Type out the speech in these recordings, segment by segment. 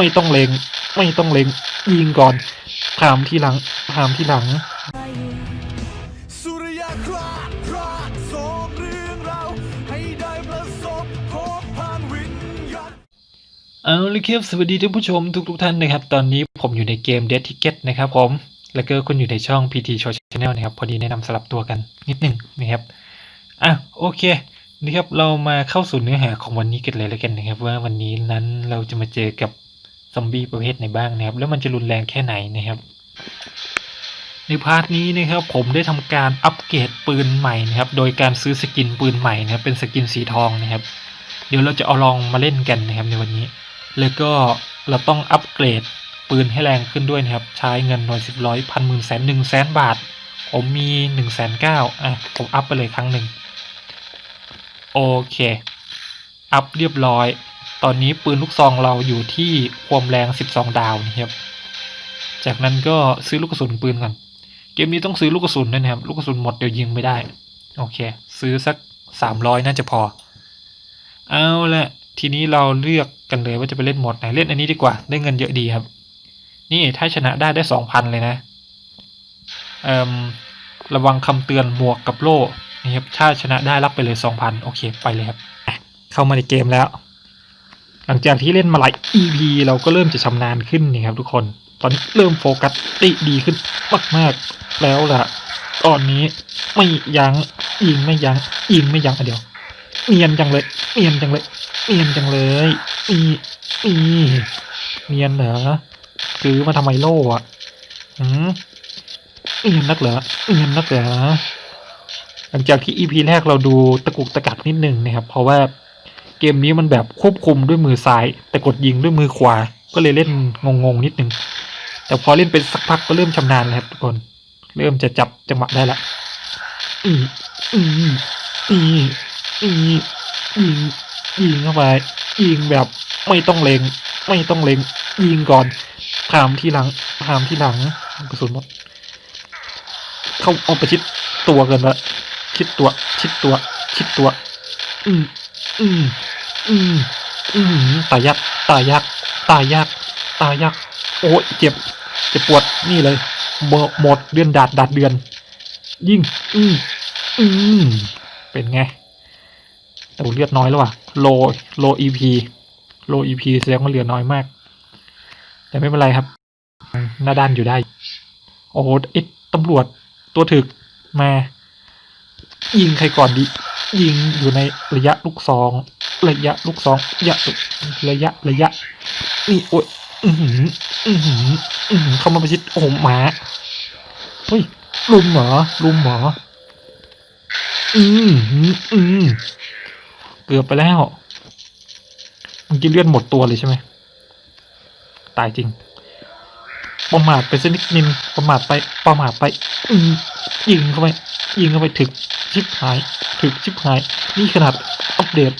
ไม่ต้องเลงไม่ต้องเลงยิงก่อนถามทีหลังถามทีหลัง สุริยคราดคราดสองเรื่องราวให้ได้ประสบพบผ่านวิญญาณ เอาเลยครับสวัสดีท่านผู้ชมทุกทุกๆท่านนะครับ ตอนนี้ผมอยู่ในเกม Dead Ticket นะครับผม แล้วก็คุณอยู่ในช่อง PT Show Channel นะครับ พอดีแนะนำสลับตัวกันนิดหนึ่งนะครับ อะโอเคนี่ครับเรามาเข้าสู่เนื้อหาของวันนี้กันเลยแล้วกันนะครับ ว่าวันนี้นั้นเราจะมาเจอกับ ซอมบี้ประเภทไหนบ้างนะครับ แล้วมันจะรุนแรงแค่ไหนนะครับ ในพาร์ทนี้นะครับผมได้ทำการอัปเกรดปืนใหม่นะครับ โดยการซื้อสกินปืนใหม่นะครับ เป็นสกินสีทองนะครับ เดี๋ยวเราจะเอาลองมาเล่นกันนะครับในวันนี้ แล้วก็เราต้องอัปเกรดปืนให้แรงขึ้นด้วยนะครับ ใช้เงินหน่วยสิบร้อยพันหมื่นแสนหนึ่งแสนบาท ผมมีหนึ่งแสนเก้าอะผมอัพไปเลยครั้งหนึ่งโอเค อัพเรียบร้อย ตอนนี้ปืนลูกซองเราอยู่ที่ความแรง 12 ดาวนะครับ จากนั้นก็ซื้อลูกกระสุนปืนก่อน เกมนี้ต้องซื้อลูกกระสุนด้วยนะครับ ลูกกระสุนหมดเดี๋ยวยิงไม่ได้ โอเค ซื้อสัก 300 น่าจะพอ เอาละทีนี้เราเลือกกันเลยว่าจะไปเล่นหมดไหน เล่นอันนี้ดีกว่า ได้เงินเยอะดีครับ นี่ถ้าชนะได้ได้สองพันเลยนะ เอ่มระวังคำเตือนหมวกกับโล่นี่ครับ ถ้าชนะได้รับไปเลยสองพันโอเค ไปเลยครับ เข้ามาในเกมแล้ว หลังจากที่เล่นมาหลาย EP เราก็เริ่มจะชำนาญขึ้นนี่ครับทุกคน ตอนนี้เริ่มโฟกัสได้ดีขึ้นมากๆแล้วล่ะ ตอนนี้ไม่ยัง้งยิงไม่ยัง้งยิงไม่ยั้งอะเดี๋ยวเนียนจังเลยเนียนจังเลยเนียนจังเลยอีอีเนียนเหรอซื้อมาทำไมโล่อะหืมเนียนนักเหรอเนียนนักเหรอหลังจากที่ EP แรกเราดูตะกุกตะกักนิดนึงนะครับ เพราะว่า เกมนี้มันแบบควบคุมด้วยมือซ้าย แต่กดยิงด้วยมือขวา ก็เลยเล่นงงๆนิดนึง แต่พอเล่นเป็นสักพักก็เริ่มชำนาญแล้วครับทุกคน เริ่มจะจับจังหวะได้ละอีอีอีอียิงยิงเข้าไปยิงแบบไม่ต้องเลงไม่ต้องเลงยิงก่อนถามที่หลังถามที่หลังกระสุนหมดเข้าเอาไปชิดตัวเกินละชิดตัว ชิดตัว ชิดตัว อืม อืมอืมอืมตายยากตายยากตายยากตายยากโอ้ยเจ็บเจ็บปวดนี่เลยหมดหมดเดือนดาดดาดเดือน ยิงอืมอืมเป็นไงแต่เลือดน้อยแล้วว่ะโลโล EP โล EP แสดงว่าเหลือน้อยมาก แต่ไม่เป็นไรครับ หน้าด้านอยู่ได้ โอ้โหไอ้ตำรวจตัวถึกมา ยิงใครก่อนดี ยิงอยู่ในระยะลูกซอง ระยะลูกซองระยะระยะระยะ นี่โอ้ยอือหืออือหืออือหือเข้ามาประชิดโอ้โหหมาเฮ้ยลุมเหรอลุมเหรออืมอืมเกือบไปแล้วเมื่อกี้เลือดหมดตัวเลยใช่ไหมตายจริง ประมาทไปสักนิดนึงประมาทไปประมาทไป อืมยิงเข้าไป ยิงเข้าไปถึก ชิบหาย ถึกชิบหาย นี่ขนาดอัปเดต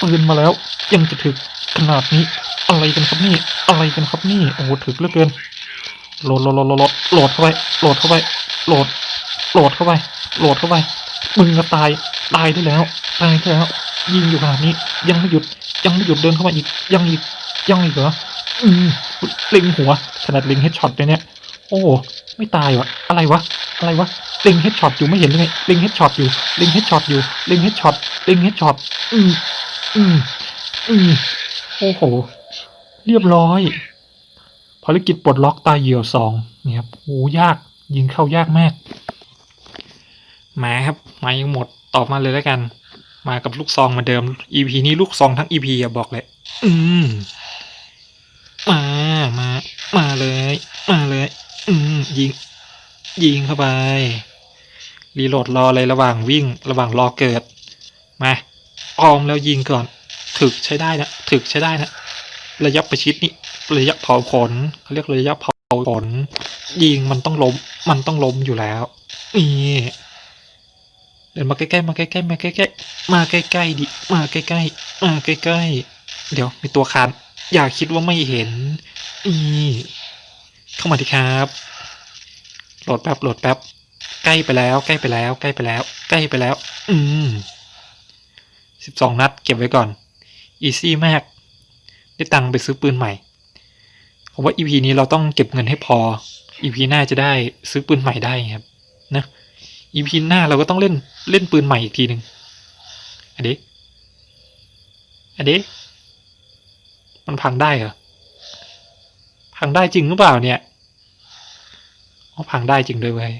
ปืนมาแล้ว ยังจะถึกขนาดนี้ อะไรกันครับนี่ อะไรกันครับนี่ โอ้โหถึกเหลือเกินโหลดโหลดโหลดโหลดโหลดเข้าไปโหลดเข้าไปโหลดโหลดเข้าไปโหลดเข้าไปมึงก็ตายตายได้แล้วตายได้แล้ว ยิงอยู่ขนาดนี้ ยังไม่หยุดยังไม่หยุดเดินเข้ามาอีกยังอีกยังอีกเหรออืมเล็งหัวขนาดเล็งเฮดช็อตเลยเนี่ยโอ้ไม่ตายวะอะไรวะอะไรวะเล็งเฮดช็อตอยู่ไม่เห็นเลยไงเล็งเฮดช็อตอยู่เล็งเฮดช็อตอยู่เล็งเฮดช็อตเล็งเฮดช็อตอืมอืมอืมโอ้โห เรียบร้อยภารกิจปลดล็อกตายเหยี่ยวสองเนี่ยครับโอ้ยากยิงเข้ายากมากมาครับมายังหมดตอบมาเลยแล้วกัน มากับลูกซองมาเดิม EP นี้ลูกซองทั้ง EP อะบอกเลย อืมมามา มาเลย มาเลย อืมยิง ยิงเข้าไป รีโหลดรอเลยระหว่างวิ่งระหว่างรอเกิด มาออมแล้วยิงก่อน ถึกใช้ได้นะ ถึกใช้ได้นะ ระยะประชิดนี่ ระยะเผาขนเขาเรียกระยะเผาขน ยิงมันต้องล้ม มันต้องล้มอยู่แล้ว นี่เดินมาใกล้ๆมาใกล้ๆมาใกล้ๆมาใกล้ๆดิมาใกล้ๆมาใกล้ๆเดี๋ยวมีตัวคานอย่าคิดว่าไม่เห็นนี่เข้ามาดิครับ โหลดแป๊บโหลดแป๊บใกล้ไปแล้วใกล้ไปแล้วใกล้ไปแล้ว ใกล้ไปแล้ว อืมสิบสองนัดเก็บไว้ก่อนอีซี่มาก ได้ตังค์ไปซื้อปืนใหม่ ผมว่า EP นี้เราต้องเก็บเงินให้พอ EP หน้าจะได้ซื้อปืนใหม่ได้ครับ นะ EP หน้าเราก็ต้องเล่นเล่นปืนใหม่อีกทีหนึ่งอันนี้อันนี้มันพังได้เหรอพังได้จริงหรือเปล่าเนี่ย อ๋อพังได้จริงด้วยเว้ย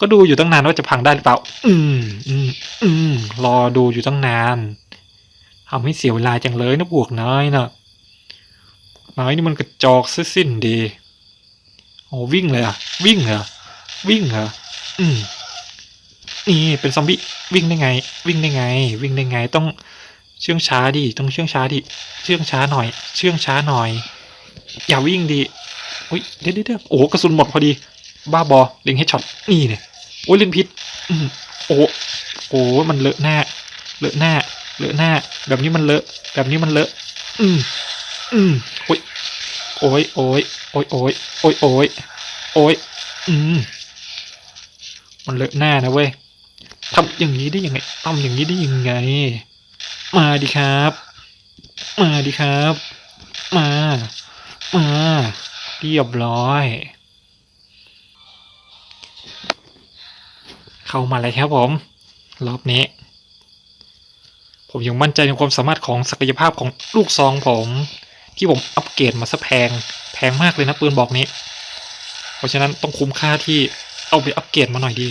ก็ดูอยู่ตั้งนานว่าจะพังได้หรือเปล่า อืมอืมอืมรอดูอยู่ตั้งนานทำให้เสียเวลาจังเลยนะบวกน้อยนะน้อยนี่มันกระจอกซะสิ้นดีโอ้วิ่งเลยอะวิ่งเหรอวิ่งเหรออืมนี่เป็นซอมบี้วิ่งได้ไง วิ่งได้ไง วิ่งได้ไงต้องเชื่องช้าดิต้องเชื่องช้าดิเชื่องช้าหน่อย เชื่องช้าหน่อย อย่าวิ่งดิ อุ้ยเดี๋ยวเดี๋ยวโอ้โหกระสุนหมดพอดี บ้าบอเล็งให้ช็อตนี่เนี่ยโอ้ยเล่นพิษโอ้โอ้มันเลอะหน้า เลอะหน้า เลอะหน้า แบบนี้มันเลอะ แบบนี้มันเลอะ อืมอืมโอ้ยโอ้ยโอ้ยโอ้ยโอ้ยโอ้ยโอ้ยโอ้ยอืมมันเลอะหน้านะเว้ยทำอย่างนี้ได้ยังไงทำอย่างนี้ได้ยังไง มาดิครับ มาดิครับ มา มา เรียบร้อย เข้ามาเลยครับผม รอบนี้ ผมยังมั่นใจในความสามารถของศักยภาพของลูกซองผม ที่ผมอัปเกรดมาซะแพง แพงมากเลยนะปืนบอกนี้ เพราะฉะนั้นต้องคุ้มค่าที่เอาไปอัปเกรดมาหน่อยดี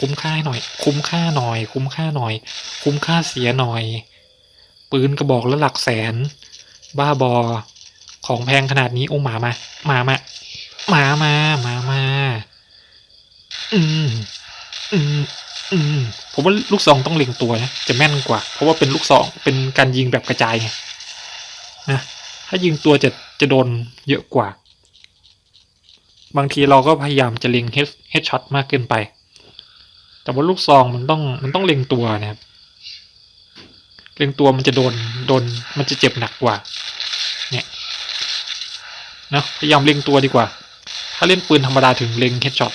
คุ้มค่าหน่อย คุ้มค่าหน่อย คุ้มค่าหน่อย คุ้มค่าเสียหน่อย ปืนกระบอกละหลักแสน บ้าบอ ของแพงขนาดนี้โอ้หมามามามามามามามาอืมอืมอืมผมว่าลูกซองต้องเล็งตัวนะจะแม่นกว่า เพราะว่าเป็นลูกซองเป็นการยิงแบบกระจายไงนะถ้ายิงตัวจะจะโดนเยอะกว่า บางทีเราก็พยายามจะเล็งเฮดช็อตมากเกินไป แต่ว่าลูกซองมันต้องมันต้องเล็งตัวนะครับเล็งตัวมันจะโดนโดนมันจะเจ็บหนักกว่า นะพยายามเล็งตัวดีกว่า ถ้าเล่นปืนธรรมดาถึงเล็งเฮดช็อต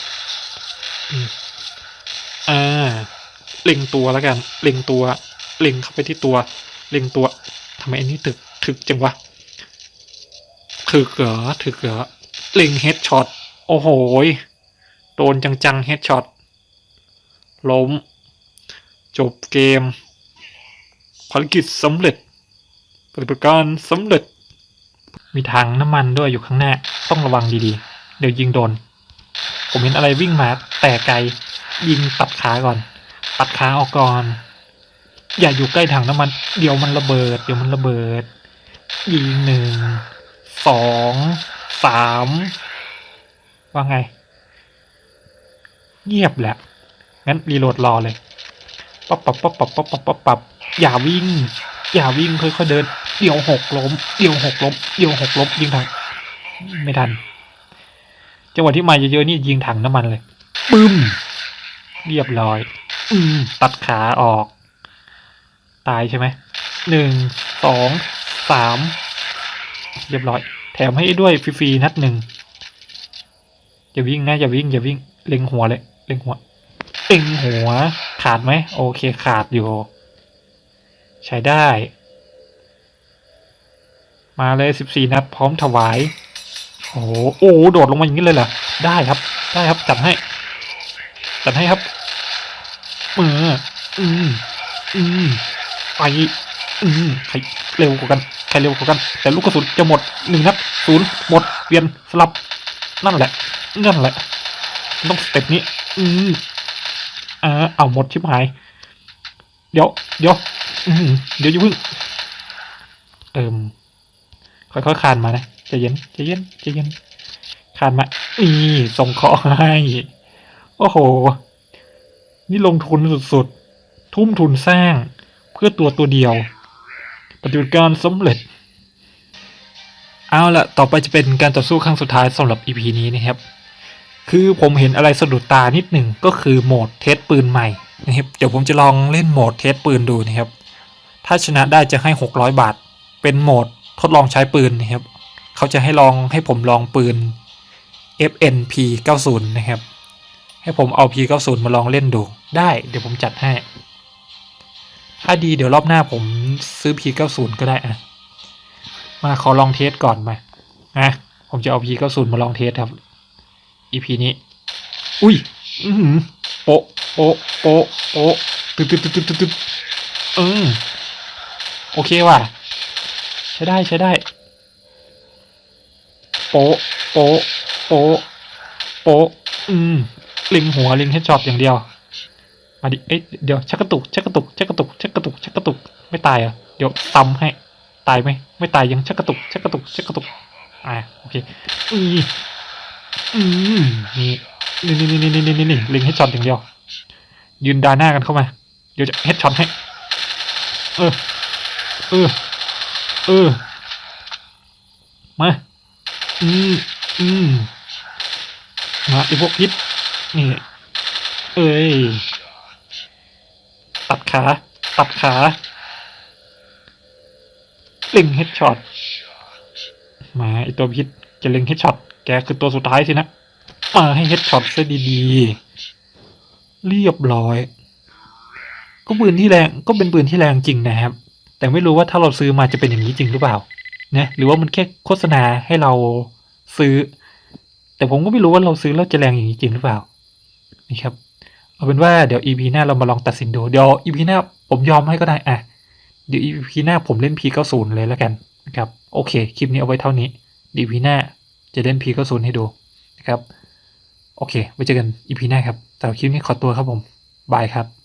อืมอ่าเล็งตัวแล้วกัน เล็งตัว เล็งเข้าไปที่ตัว เล็งตัวทำไมอันนี้ถึกถึกจังวะถึกเหรอถึกเหรอเล็งเฮดช็อตโอ้โหโดนจังๆเฮดช็อตล้ม จบเกมภารกิจสำเร็จปฏิบัติการสำเร็จ มีทางน้ำมันด้วยอยู่ข้างหน้า ต้องระวังดีๆ เดี๋ยวยิงโดน ผมเห็นอะไรวิ่งมาแต่ไกล ยิงตัดขาก่อน ตัดขาออกก่อน อย่าอยู่ใกล้ถังน้ำมัน เดี๋ยวมันระเบิด เดี๋ยวมันระเบิด ยิงหนึ่ง สอง สาม ว่าไง เงียบแหละ งั้นรีโหลดรอเลย ปับปับปับปับปับปับปับอย่าวิ่ง อย่าวิ่งค่อยๆเดิน เดี๋ยวหกล้มเดี๋ยวหกล้มเดี๋ยวหกล้มยิงถัง ไม่ทัน จังหวะที่มาเยอะๆนี่ยิงถังน้ำมันเลย ปึ้ม เรียบร้อย อืม ตัดขาออก ตายใช่ไหม หนึ่ง สอง สาม เรียบร้อย แถมให้ด้วยฟรีๆนัดหนึ่งอย่าวิ่งนะอย่าวิ่งอย่าวิ่ง เล็งหัวเลย เล็งหัวเล็งหัว ขาดไหม โอเค ขาดอยู่ ใช้ได้ มาเลยสิบสี่นัดพร้อมถวาย โอ้โหโอ้โดดลงมาอย่างนี้เลยเหรอได้ครับ ได้ครับจัดให้จัดให้ครับมืออืมอืมไปอืมใครเร็วกว่ากันใครเร็วกว่ากัน แต่ลูกกระสุนจะหมดหนึ่งนัดศูนย์หมดเปลี่ยนสลับนั่นแหละนั่นแหละต้องสเต็ปนี้ อืมอ่าเอาหมดชิบหาย เดี๋ยวเดี๋ยวเดี๋ยวอย่าพึ่งเอิม ค่อยๆคานมานะใจเย็นใจเย็นใจเย็นคานมานี่ส่งเคราะห์ให้โอ้โห นี่ลงทุนสุดๆ ทุ่มทุนสร้างเพื่อตัวตัวเดียว ปฏิบัติการสำเร็จ เอาละต่อไปจะเป็นการต่อสู้ครั้งสุดท้ายสำหรับ EP นี้นะครับ คือผมเห็นอะไรสะดุดตานิดหนึ่งก็คือโหมดเทสปืนใหม่นะครับ เดี๋ยวผมจะลองเล่นโหมดเทสปืนดูนะครับ ถ้าชนะได้จะให้ 600 บาท เป็นโหมด ทดลองใช้ปืนนะครับ เขาจะให้ลองให้ผมลองปืน FNP 90นะครับ ให้ผมเอา P90 มาลองเล่นดู ได้เดี๋ยวผมจัดให้ ถ้าดีเดี๋ยวรอบหน้าผมซื้อ P90 ก็ได้อะมาขอลองเทสก่อนมาอะผมจะเอา P90 มาลองเทสครับ EP นี้ อุ้ย อือหือโปะโปะโปะโปะตึ๊บตึ๊บตึ๊บตึ๊บตึ๊บตึ๊บอืมโอเคว่ะ ช้ได้ใช้ได้โป๊ะโป๊ะโป๊ะโป๊ะอืมลิงหัวลิงให้จอบอย่างเดียว มาดิเอ๊ะเดี๋ยวชักกระตุกชักกระตุกชักกระตุกชักกระตุกชักกระตุกไม่ตายอะเดี๋ยวตำให้ตายไหมไม่ตายยังชักกระตุกชักกระตุกชักกระตุกอ่าโอเคอืมอืมนี่นี่นี่นี่นี่นี่นี่ลิงให้จอดอย่างเดียว ยืนดาหน้ากันเข้ามา เดี๋ยวจะเฮดช็อตให้ เออ เออ เออ มา อืมอืมมาไอพวกพิษนี่ เอ้ย ตัดขา ตัดขาเล็งเฮดช็อต มาไอตัวพิษจะเล็งเฮดช็อต แกคือตัวสุดท้ายสินะมาให้เฮดช็อตซะดีๆ เรียบร้อย ก็ปืนที่แรง ก็เป็นปืนที่แรงจริงนะครับ แต่ไม่รู้ว่าถ้าเราซื้อมาจะเป็นอย่างนี้จริงหรือเปล่านะหรือว่ามันแค่โฆษณาให้เราซื้อ แต่ผมก็ไม่รู้ว่าเราซื้อแล้วจะแรงอย่างนี้จริงหรือเปล่านี่ครับเอาเป็นว่าเดี๋ยว EP หน้าเรามาลองตัดสินดูเดี๋ยว EP หน้าผมยอมให้ก็ได้อะเดี๋ยว EP หน้าผมเล่น P90 เลยแล้วกันนะครับโอเคคลิปนี้เอาไว้เท่านี้เดี๋ยว EP หน้าจะเล่น P90 ให้ดูนะครับโอเคไว้เจอกัน EP หน้าครับสำหรับคลิปนี้ขอตัวครับผมบายครับ